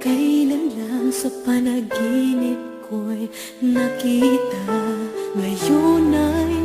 Kailan lang sa panaginip ko'y nakita. Ngayon ay